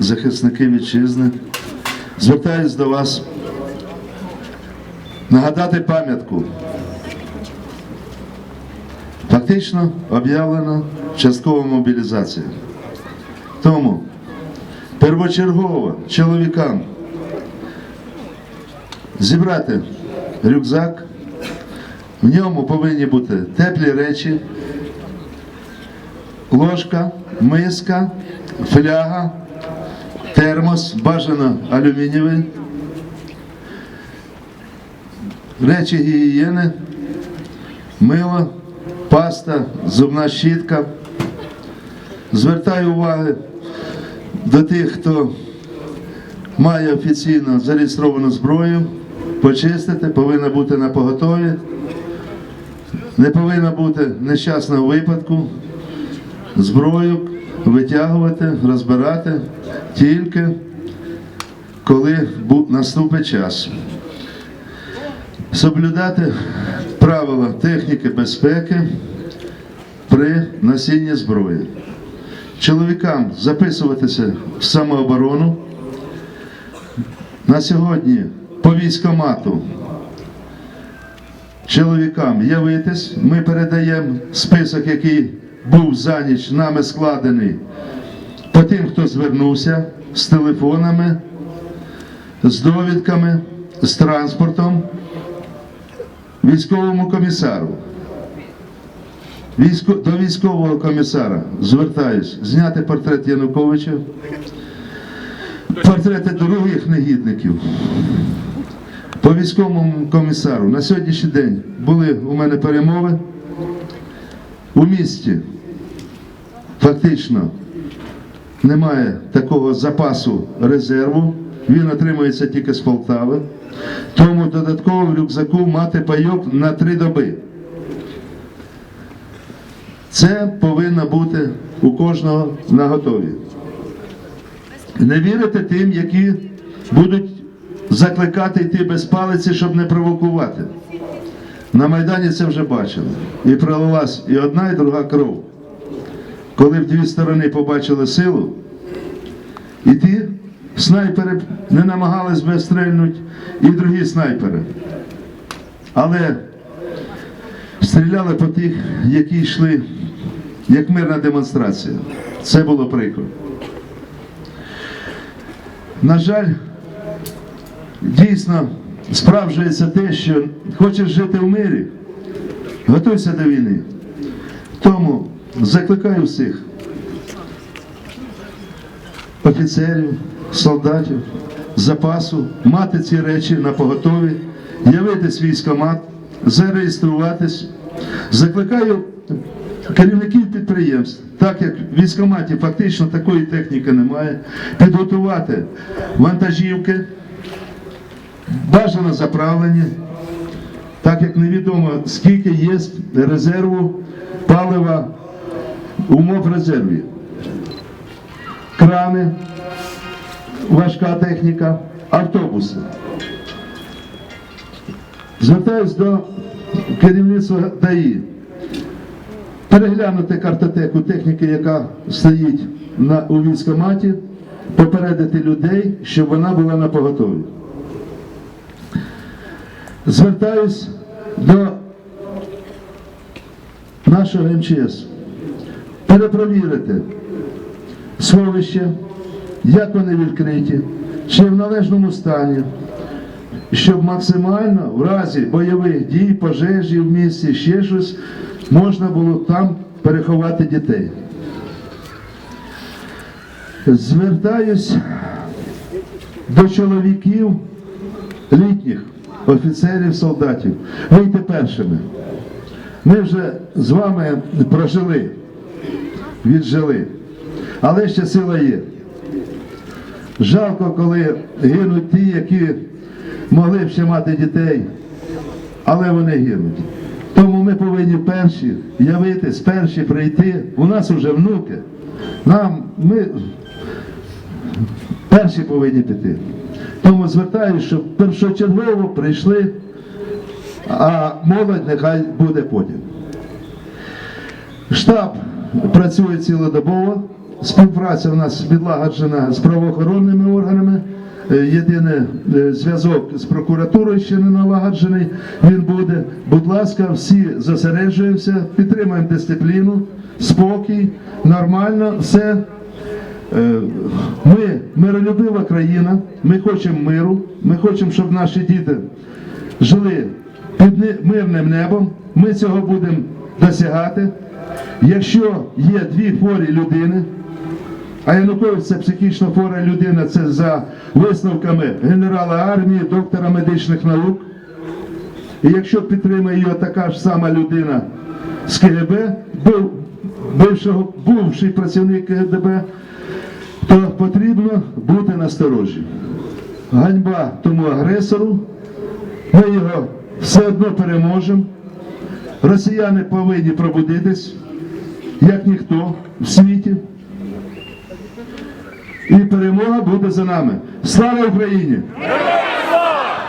захисники вітчизни, звертаюсь до вас нагадати пам'ятку. Фактично об'явлена часткова мобілізація. Тому первочергово чоловікам зібрати рюкзак, в ньому повинні бути теплі речі, ложка, миска, фляга, термос, бажано алюмінієвий, речі гігієни, мило, паста, зубна щітка. Звертаю увагу до тих, хто має офіційно зареєстровану зброю, почистити, повинна бути на поготові. Не повинно бути нещасного випадку. Зброю витягувати, розбирати тільки коли наступить час. Соблюдати правила техніки безпеки при носінні зброї. Чоловікам записуватися в самооборону. На сьогодні по військомату чоловікам явитись. Ми передаємо список, який був за ніч нами складений по тим, хто звернувся з телефонами, з довідками, з транспортом, військовому комісару. Військо... До військового комісара звертаюсь зняти портрет Януковича, портрети других негідників. По військовому комісару на сьогоднішній день були у мене перемови у місті. Фактично немає такого запасу резерву. Він отримується тільки з Полтави. Тому додатково в рюкзаку мати пайок на три доби. Це повинно бути у кожного на готові. Не вірити тим, які будуть закликати йти без палиці, щоб не провокувати. На Майдані це вже бачили. І пролилась і одна, і друга кров. Коли в дві сторони побачили силу, і ті снайпери не намагались би стрельнути, і другі снайпери. Але стріляли по тих, які йшли як мирна демонстрація. Це було прикро. На жаль, дійсно справджується те, що хочеш жити в мирі, готуйся до війни. Тому закликаю всіх офіцерів, солдатів, запасу, мати ці речі на поготові, явитись в військкомат, зареєструватись. Закликаю керівників підприємств, так як в військкоматі фактично такої техніки немає, підготувати вантажівки, бажано заправлені, так як невідомо скільки є резерву палива умов резерві. Крани, важка техніка, автобуси. Звертаюсь до керівництва ДАІ. Переглянути картотеку техніки, яка стоїть на, у військкоматі, попередити людей, щоб вона була на поготові. Звертаюсь до нашого МЧС. Перепровірити сховище, як вони відкриті, чи в належному стані, щоб максимально в разі бойових дій, пожежі в місті, ще щось, можна було там переховати дітей. Звертаюсь до чоловіків літніх, офіцерів, солдатів. Вийти першими. Ми вже з вами прожили, віджили, але ще сила є. Жалко, коли гинуть ті, які могли б ще мати дітей, але вони гинуть. Тому ми повинні перші явитись, перші прийти. У нас вже внуки. Нам ми перші повинні піти. Тому звертаюся, щоб першочергово прийшли, а молодь нехай буде потім. Штаб працює цілодобово. співпраця у нас відлагоджена з правоохоронними органами. Е, Єдине зв'язок з прокуратурою ще не налагоджений. Він буде. Будь ласка, всі зосереджуємося, підтримуємо дисципліну, спокій, нормально, все. Е, Ми миролюбива країна, ми хочемо миру, ми хочемо, щоб наші діти жили під мирним небом. Ми цього будемо досягати. Якщо є дві хворі людини, а Янукович це психічно хвора людина, це за висновками генерала армії, доктора медичних наук. І якщо підтримує його така ж сама людина з КГБ, був, бившого, бувший працівник КГБ, то потрібно бути насторожі. Ганьба тому агресору, ми його все одно переможемо. Росіяни повинні пробудитись, як ніхто в світі. І перемога буде за нами. Слава Україні!